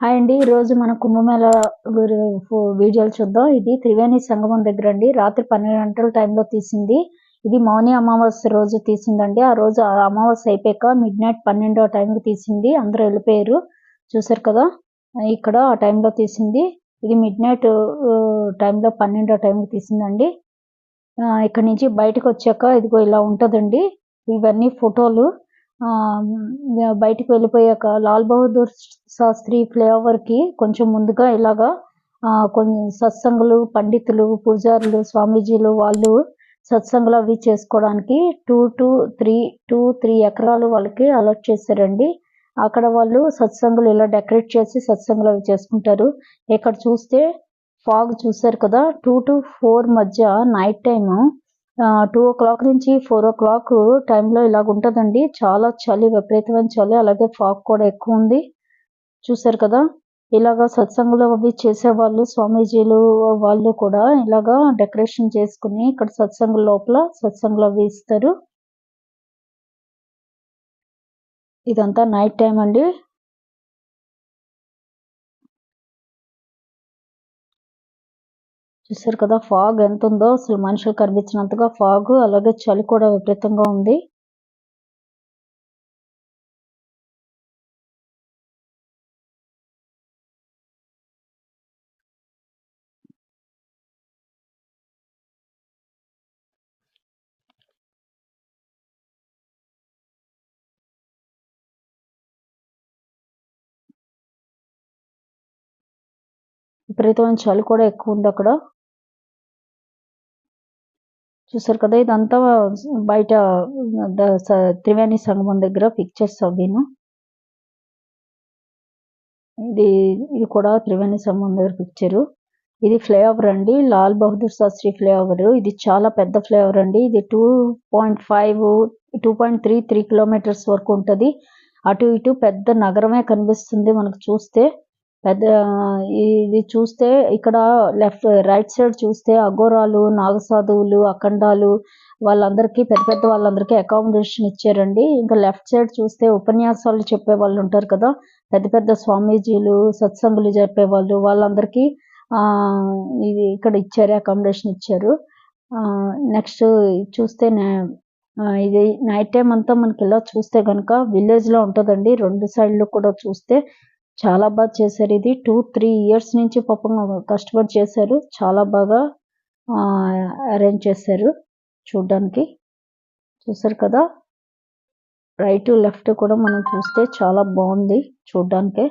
Hi అండి. ఈరోజు మన కుంభమేళ గురు వీడియోలు చూద్దాం. ఇది త్రివేణి సంగమం దగ్గర అండి రాత్రి పన్నెండు గంటల టైంలో తీసింది. ఇది మౌని అమావాస్య రోజు తీసిందండి. ఆ రోజు అమావాస్య అయిపోయాక మిడ్ నైట్ పన్నెండో టైంకి తీసింది. అందరూ వెళ్ళిపోయారు. చూసారు కదా? ఇక్కడ ఆ టైంలో తీసింది. ఇది మిడ్ నైట్ టైంలో పన్నెండో టైంకి తీసిందండి. ఇక్కడ నుంచి బయటకు వచ్చాక ఇదిగో ఇలా ఉంటదండి. ఇవన్నీ ఫోటోలు బయటకు వెళ్ళిపోయాక లాల్ బహదూర్ శాస్త్రి ఫ్లైఓవర్కి కొంచెం ముందుగా ఇలాగా ఆ కొన్ని సత్సంగులు పండితులు పూజారులు స్వామీజీలు వాళ్ళు సత్సంగులు అవి చేసుకోవడానికి two to three two three ఎకరాలు వాళ్ళకి అలాట్ చేశారండి. అక్కడ వాళ్ళు సత్సంగులు ఇలా డెకరేట్ చేసి సత్సంగులు అవి చేసుకుంటారు. ఇక్కడ చూస్తే ఫాగ్ చూసారు కదా టూ టు ఫోర్ మధ్య night time two o'clock నుంచి ఫోర్ ఓ క్లాక్ టైంలో ఇలాగ ఉంటుందండి. చాలా చలి విపరీతమైన చలి అలాగే ఫాగ్ కూడా ఎక్కువ ఉంది. చూసారు కదా? ఇలాగా సత్సంగులు అవి చేసేవాళ్ళు స్వామీజీలు వాళ్ళు కూడా ఇలాగా డెకరేషన్ చేసుకుని ఇక్కడ సత్సంగుల లోపల సత్సంగులు అవి ఇస్తారు. ఇదంతా నైట్ టైం అండి. చూసారు కదా ఫాగ్ ఎంత ఉందో అసలు మనుషులు కనిపించినంతగా ఫాగ్ అలాగే చలి కూడా విపరీతంగా ఉంది. విపరీతమైన చలి కూడా ఎక్కువ ఉంది అక్కడ. చూసారు కదా ఇదంతా బయట త్రివేణి సంగమం దగ్గర పిక్చర్స్ అవిను ఇది ఇది కూడా త్రివేణి సంగమం దగ్గర పిక్చరు ఇది ఫ్లైఓవర్ అండి. లాల్ బహదూర్ శాస్త్రి ఫ్లైఓవర్ ఇది చాలా పెద్ద ఫ్లైఓవర్ అండి. ఇది two point five two point three three kilometres వరకు ఉంటుంది. అటు ఇటు పెద్ద నగరమే కనిపిస్తుంది మనకు చూస్తే. పెద్ద ఇది చూస్తే ఇక్కడ లెఫ్ట్ రైట్ సైడ్ చూస్తే అఘోరాలు నాగసాధువులు అఖండాలు వాళ్ళందరికీ పెద్ద పెద్ద వాళ్ళందరికీ అకామిడేషన్ ఇచ్చారండి. ఇంకా లెఫ్ట్ సైడ్ చూస్తే ఉపన్యాసాలు చెప్పే వాళ్ళు ఉంటారు కదా పెద్ద పెద్ద స్వామీజీలు సత్సంగులు చెప్పేవాళ్ళు వాళ్ళందరికీ ఆ ఇది ఇక్కడ ఇచ్చారు అకామిడేషన్ ఇచ్చారు. నెక్స్ట్ చూస్తే ఇది నైట్ టైం అంతా మనకి ఇలా చూస్తే కనుక విలేజ్లో ఉంటదండి. రెండు సైడ్లు కూడా చూస్తే చాలా బాగా చేశారు ఇది. టూ త్రీ ఇయర్స్ నుంచి పాపం కష్టపడి చేశారు. చాలా బాగా అరేంజ్ చేశారు చూడ్డానికి. చూసారు కదా? రైట్ లెఫ్ట్ కూడా మనం చూస్తే చాలా బాగుంది చూడ్డానికి.